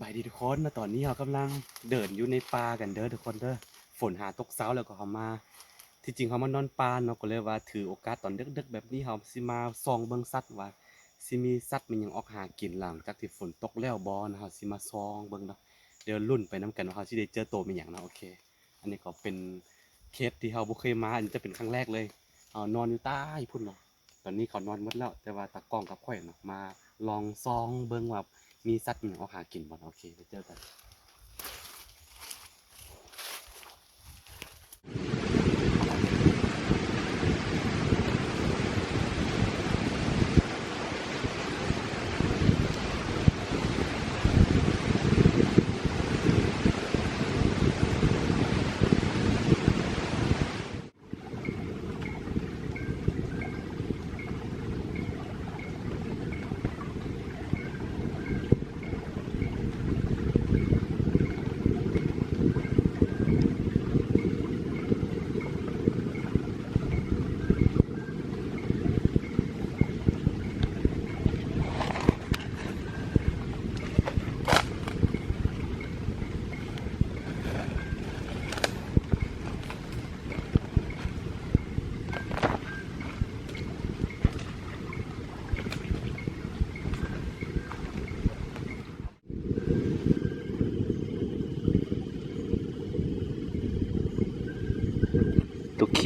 บายดีทุกคนนะตอนนี้เรากำลังเดินอยู่ในป่ากันเด้อทุกคนเด้อฝนหาตกเช้าแล้วก็เขามา ที่จริงเขามานอนป่าเนาะก็เลยว่าถือโอกาสตอนดึกๆแบบนี้เขาสิมาส่องเบิ่งสัตว์ว่าสิมีสัตว์มันยังออกหากินหลังจากที่ฝนตกแล้วบ่นะเขาสิมาส่องเบิ่งเนาะเดี๋ยวลุ้นไปนํกันว่าเขาสิได้เจอโตมันหยังเนาะโอเค อันนี้ก็เป็นเคสที่เขาบ่เคยมาอันนี้จะเป็นครั้งแรกเลยเอานอนอยู่ใต้พุ่นเนาะตอนนี้เขานอนหมดแล้วแต่ว่าตากล้องกับข่อยเนาะมาลองส่องเบิ่งว่า มีสัตว์หนึ่งออกหากินบ่โอเคไปเจอกัน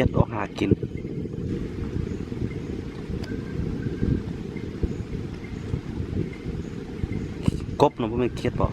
ยดออกหากิน กบเนาะบ่แม่นเคียดบ่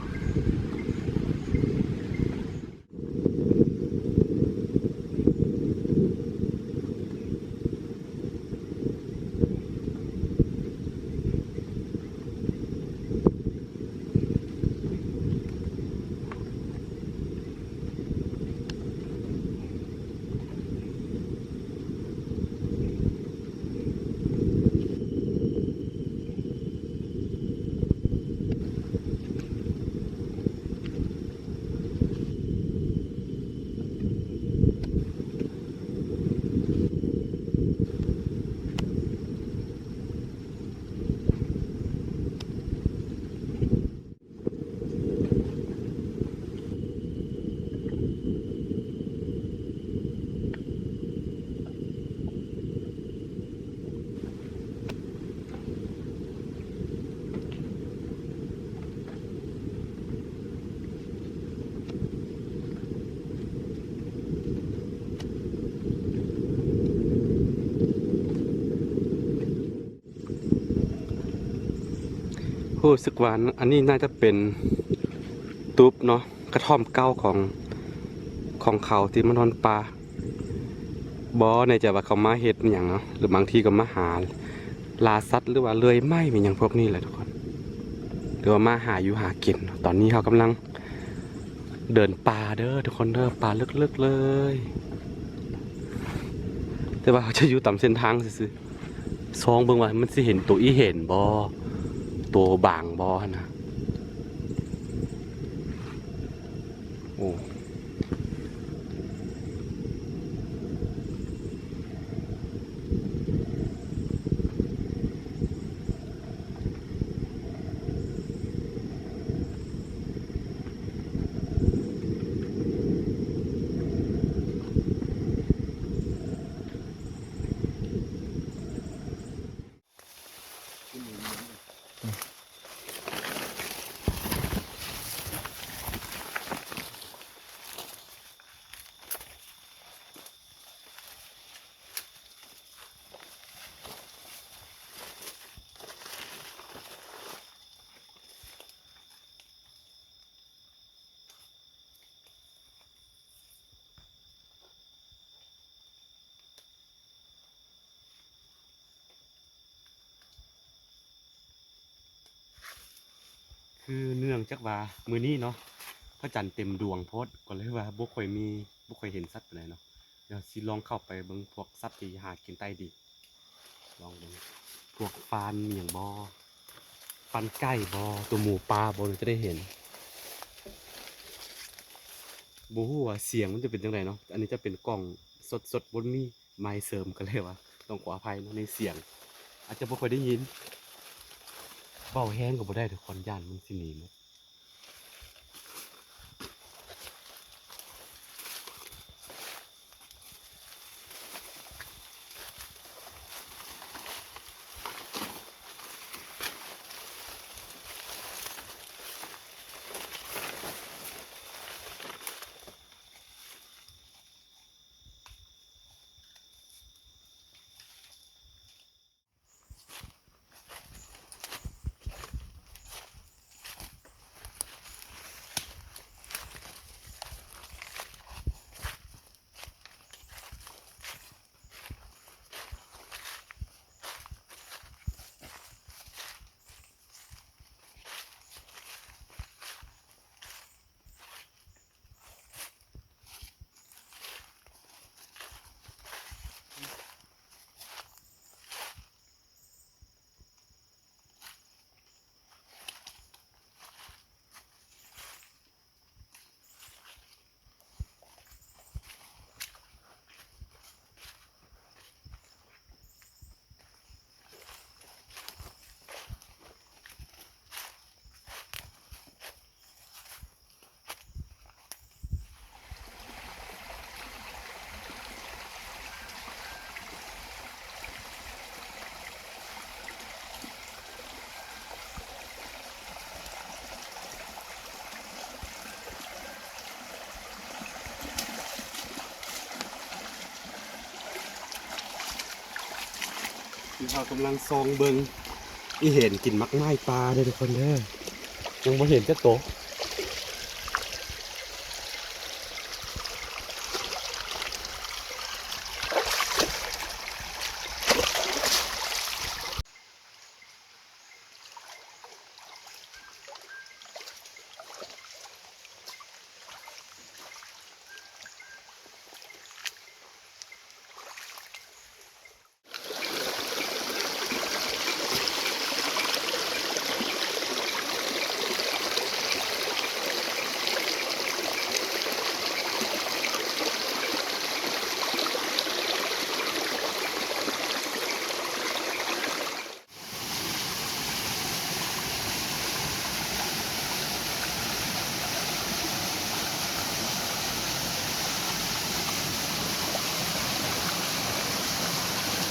รู้สึกว่าอันนี้น่าจะเป็นตุ๊บเนาะกระท่อมเก่าของของเขาที่มานนอนป่าบอในจะว่าเขามาเฮ็ดอย่างเนาะหรือบางทีก็มาหาลาสัตว์หรือว่าเลื่อยไม้เป็นอย่างพวกนี้แหละทุกคนหรือว่ามาหาอยู่หากินตอนนี้เขากำลังเดินป่าเด้อทุกคนเด้อป่าลึกๆเลย แต่ว่าเขาจะอยู่ตามเส้นทางซื่อซองเบิ่งว่ามันสิเห็นตัวอีเห็นบ่ ตัวบางบอนะ คือเนื่องจากว่ามือนี้เนาะพระจันทร์เต็มดวงโพดก็เลยว่าบ่ค่อยมีบ่ค่อยเห็นสัตว์ปานใดเนาะเดี๋ยวสิลองเข้าไปเบิ่งพวกสัตว์ที่หากินใต้ดินลองเบิ่งพวกฟานอหย่างบ่ฟันไก่บ่ตัวหมูปลาบ่จะได้เห็นบ่ฮู้ว่าเสียงมันจะเป็นจังไดเนาะอันนี้จะเป็นกล้องสดๆบ่มีไมค์เสริมกันเลยว่าต้องขออภัยเนาะในเสียง อาจจะบ่ค่อยได้ยิน เบาแห้งก็บ่ได้ทุกคนย่านมันสิหนีมั้ยด ที่เรากำลังซองเบิงอีเห็นกินมักไม้ปลาเด้อทุกคนเด้อยังไม่เห็นจะโตะ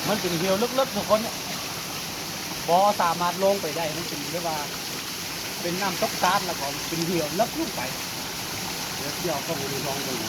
มันเป็นเหี่ยวลึกๆทุกคนเนี่ยบอสามารถลงไปได้มันเป็นเรียกว่า เป็นน้ำตกตาดแล้วก็เป็นเหี่ยวลึกลงไปเดี๋ยวเที่ยวต้องไปลองเบิง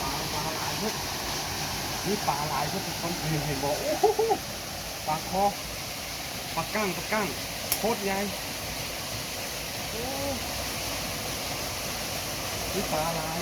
ปลาปลาหลายพุดนี่ปลาหลายพุดทุกคนเห็นเห็นบอกโอ้โหปลาค อปลาก้างปลาก้างโคตรใหญ่โอ้นี่ปลาหลาย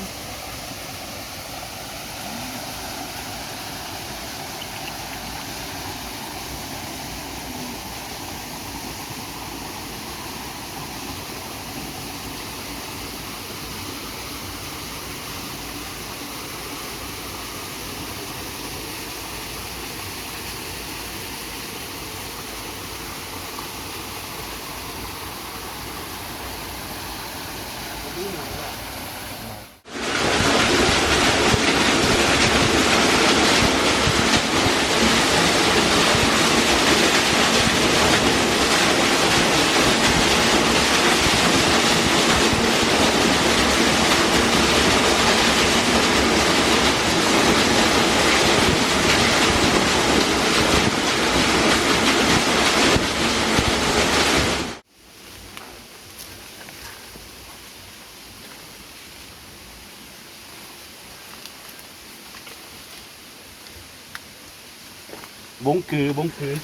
งคือบงคือ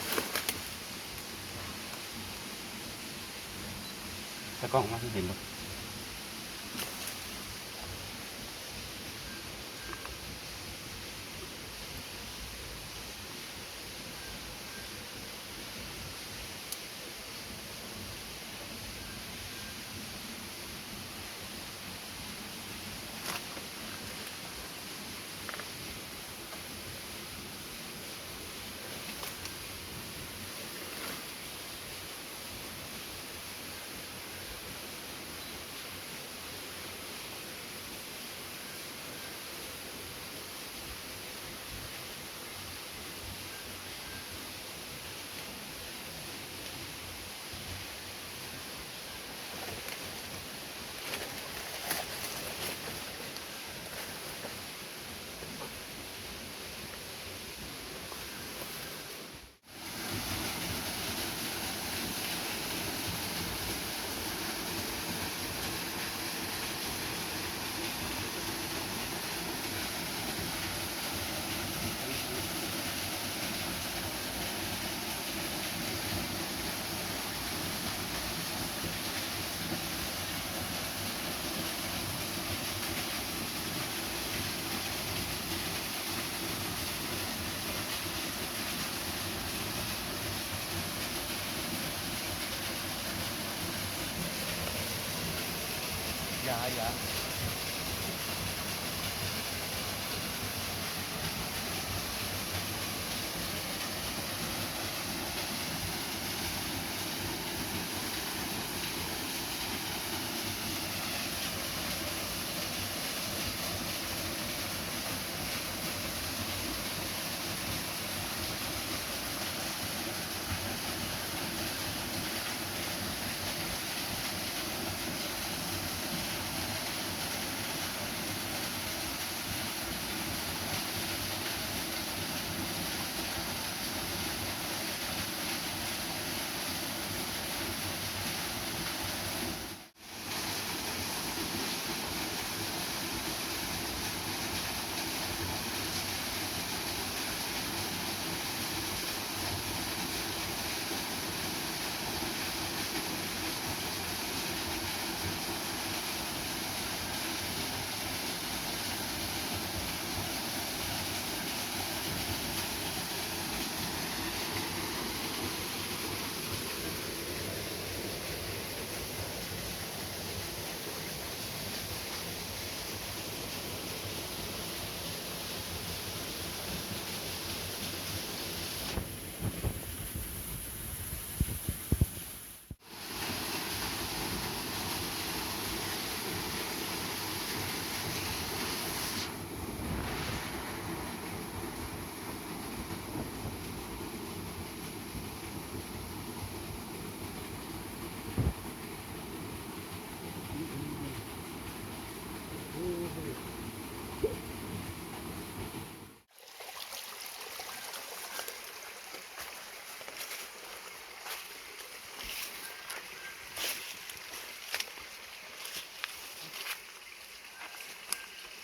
ตะกล้องมาที่เห็นหรอ Bisaya ah.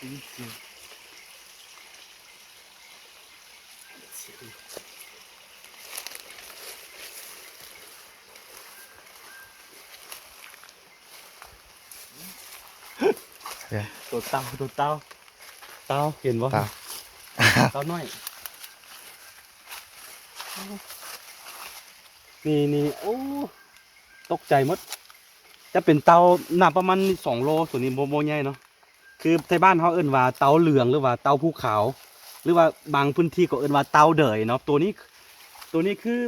ย่าอย่าตัวเตาตัวเตาเตาเห็นบ่เตาเตาน้อย นี่นี่โอ้ตกใจหมด จะเป็นเตาหนักประมาณสองโลส่วนนี้โมโมใหญ่เนาะ คือในบ้านเขาเอิ้นว่าเตาเหลืองหรือว่าเตาภูเขาหรือว่าบางพื้นที่ก็เอิ้นว่าเตาเดยเนาะตัวนี้ ตัวนี้คือ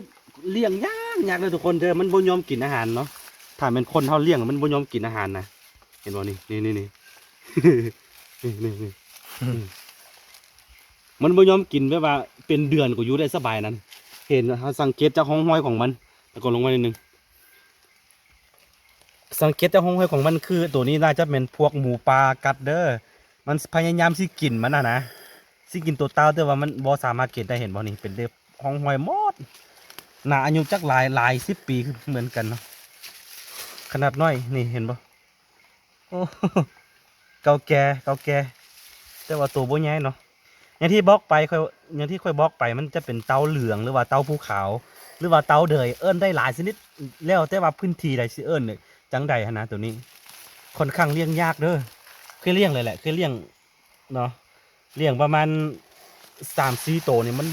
เลี้ยงยากยากเลยทุกคนเจอมันบ่ยอมกินอาหารเนาะถ้าเป็นคนเขาเลี้ยงมันบ่ยอมกินอาหารนะเห็นบ่นี่นี่นี่นี่นี่นี่นี่นี่มันบ่ยอมกินแบบว่าเป็นเดือนก็อยู่ได้สบายนั้น เห็นเขาสังเกตจากห้องห้อยของมันแล้วก็ลงมานิดนึง สังเกตจากห้องห้อยของมันคือ ตัวนี้น่าจะเป็นพวกหมูปลากัดเด้อมันพยายามสิกินมันนะนะสิกินตัวเต้าแต่ว่ามันบ่สามารถเก็บได้เห็นบ่นี่เป็นเด็กห้องห้อยหมดหนาอายุจักหลายหลายสิบปีเหมือนกันเนาะขนาดน้อยนี่เห็นบ่โอ้เก่าแก่เก่าแก่แต่ว่าตัวบ่ใหญ่เนาะอย่างที่บอกไปค่อยอย่างที่ค่อยบอกไปมันจะเป็นเตาเหลืองหรือว่าเตาภูเขา หรือว่าเตาเดยเอิ้นได้หลายชนิดแล้วแต่ว่าพื้นที่ใดสิเอิ้นเนี่ย จังใดหั้นะตัวนี้ ค่อนข้างเลี้ยงยากเด้อเคยเลี้ยงเลยแหละเคยเลี้ยงเนาะเลี้ยงประมาณสามสี่โตวนี่ยมัน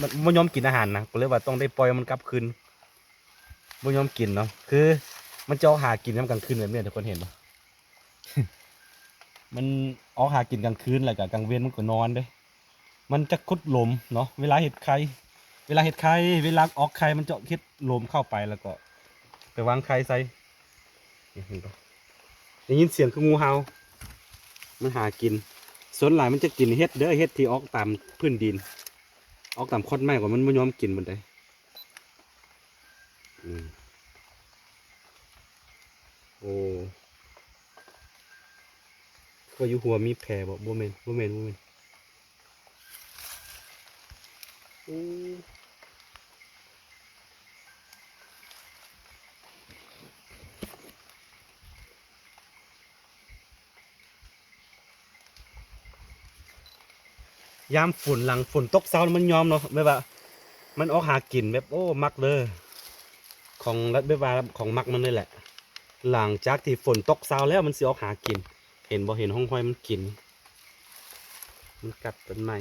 มันมันยอมกินอาหารนะก็เลยว่าต้องได้ปล่อยมันกลับคืนมันยอมกินเนาะคือ มันจะออกหากินน้ำกลางคืนแบบนี้ทุกคนเห็นปะมันออกหากินกลางคืนอะไรกับกลางเว้นมันก็นอนเด้มันจะคุดหลมเนาะเวลาเห็ดไข่เวลาเห็ดไข่เวลาออกไข่มันจะเห็ดหลมเข้าไปแล้วก็ ไปวางไข่ใส่ เห็นปะได้ยินเสียงคืองูเห่ามันหากินส่วนหลายมันจะกินเห็ดเด้อเห็ดที่ออกตามพื้นดิน ออกตามคอดไม้กว่ามันไม่ยอมกินมันได้อืมโอ้ก็อยู่หัวมีแผลบอกบ่เมนบ่เมนบ่เมน ยามฝนหลังฝนตกเช้ามันยอมเนาะแบบว่ามันออกหากินแบบโอ้มักเลยของรัฐเบว่าของมักมันเลยแหละ หลังจากที่ฝนตกเช้าแล้วมันเสิออกหากิน เห็นบ่เห็นห้องห้อยมันกิน มันกัดต้นไม้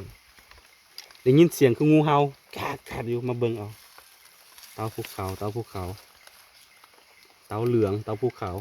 ได้ยินเสียงคืองูเห่าแกดแกดอยู่มาเบิ่งเอาเตาภูเขาเตาภูเขา เตาเหลืองเตาภูเขา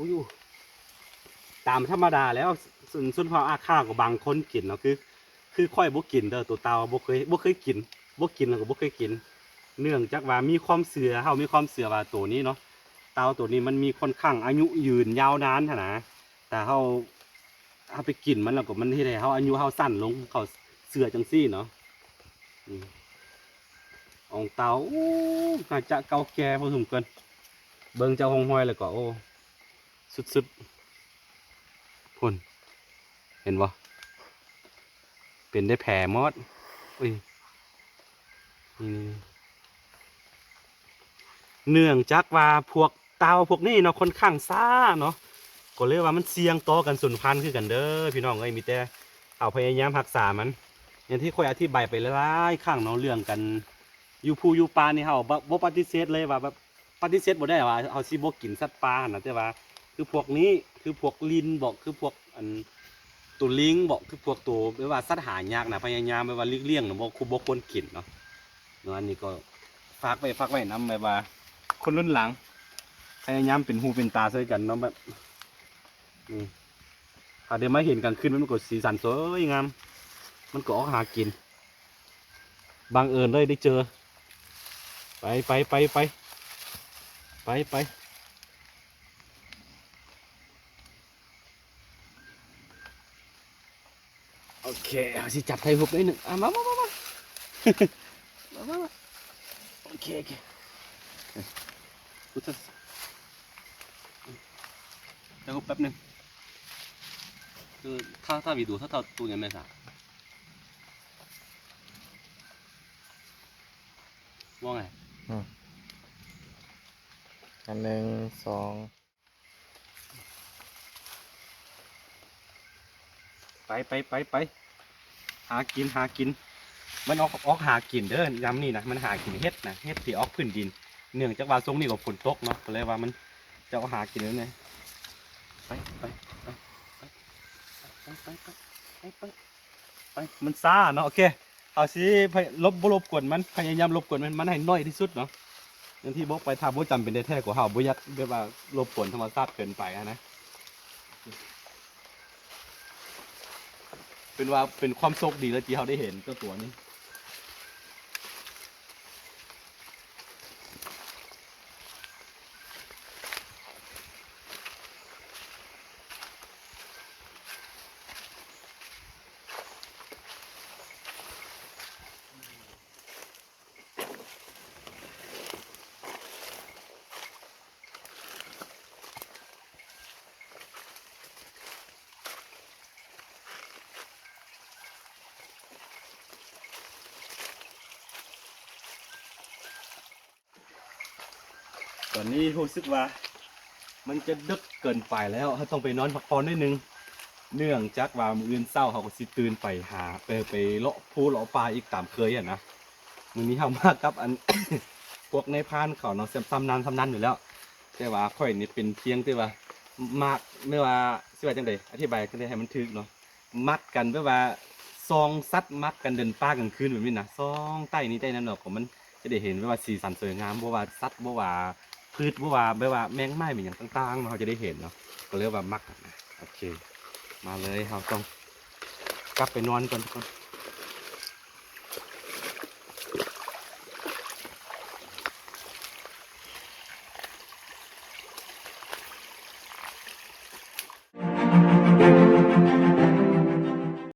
อุ้ยตามธรรมดาแล้วส่วนส่วนพออาข้าวกับบางคนกินเนาะคือ คือค่อยบ่กินเด้อตัวเตาบ่เคยบ่เคยกินบ่กินแล้วก็บ่เคยกิน เนื่องจากว่ามีความเสือเฮามีความเสือว่าตัวนี้เนาะเตาตัวนี้มันมีค่อนข้างอายุยืนยาวนานนะแต่เฮาเฮาไปกินมันแล้วก็มันเฮ็ดให้เฮาอายุเฮาสั้นลงเขาเสือจังซี่เนาะองเตาอู้าจะเก่าแก่พอสมควรเบิ่งเจ้าหงห้อยแล้วก็โอ้ สุดๆพุ่น เห็นบ่เป็นได้แผลมอด อุ้ย นี่เนื่องจากว่าพวกเตาพวกนี้เนาะค่อนข้างซ่าเนาะก็เลยว่ามันเสี่ยงต่อกันสูญพันธุ์คือกันเด้อพี่น้องเอ้ยมีแต่เอาพยายามรักษามัน อย่างที่ค่อยอธิบายไปหลายๆครั้งเนาะเรื่องกันอยู่ภูอยู่ป่านี่เฮาบ่บ่ปฏิเสธเลยว่าแบบปฏิเสธบ่ได้ว่าเอาสิบ่กินสัตว์ป่านะแต่ว่า คือพวกนี้คือพวกลินบอกคือพวกอันตัวลิงบอกคือพวกตัวไม่ว่าสัตว์หายากนะพยายามไม่ว่าเลี่ยงๆเนาะบ่คุบ่ควรกินเนาะเนาะอันนี้ก็ฝากไว้ฝากไว้นำไว้ว่า คนรุ่นหลังพยายามเป็นหูเป็นตาช่กันเนาะแบบนี่ถ้าเดี๋ยวมาเห็นกันขึ้นมันก็สีสันสวยงามมันก็ออกหากินบางเอิญเลยได้เจอ ไปไปไปไปไปไป เคเอาสิจับไทยหุบได้หนึ่งอะมามามามามามามาโอเคโอเคพุทธเดี๋ยวแป๊บหนึงคือถ้าถ้าวีดูถ้าเราตูยังไม่สักว่าไงอันหนึ่งสองไปไปไปไป หากินหากิน มันออกออกหากินเด้อย้ำนี่นะมันหากินเฮ็ดนะเฮ็ดที่ออกพื้นดิน เนื่องจากว่าทรงนี่ก็ฝนตกเนาะก็เลยว่ามันจะเอาหากินแล้วไงไปไปไปไปไปไปไปไปไปมันซ่าเนาะโอเคเอาสิลบบ่รบกวนมันพยายามรบกวนมันมันให้น้อยที่สุดเนาะอย่างที่บอกไปถ้าบ่จำเป็นได้แท้กว่าเฮาบ่อยากแบบว่ารบกวนธรรมชาติเกินไปอะนะ เป็นว่าเป็นความโชคดีแล้วที่เราได้เห็นเจ้าตัวนี้ ตอนนี้รู้สึกว่า มันจะดึกเกินไปแล้วเขาต้องไปนอนพักผ่อนนิดนึง เนื่องจากว่ามื้ออื่นเศร้าเขาก็สิตื่นไปหาไปไปเลาะภูเลาะปลาอีกตามเคยอะนะมื้อนี้เฮามากครับอัน พวกในพานเขาเนาะซ้ำนานซ้ำนานอยู่แล้ว แต่ว่าข่อยนี่เป็นเพียงแต่ว่ามากไม่ว่าสิว่าจังไดอธิบายจังไดให้มันถึกเนาะมักกันแบบว่าซองซัดมักกันเดินป่ากลางคืนแบบนี้นะซองใต้นี้ใต้นั้นเนาะก็มันจะได้เห็นว่าสีสันสวยงามบ่ว่าสัตว์บ่ว่า พืชบ่ว่าแบบว่าแมงไม้เป็นอย่างต่างๆเนาเราจะได้เห็นเนาะก็เรียกว่ามักนะโอเค มาเลยเราต้องกลับไปนอนก่อนทุกคน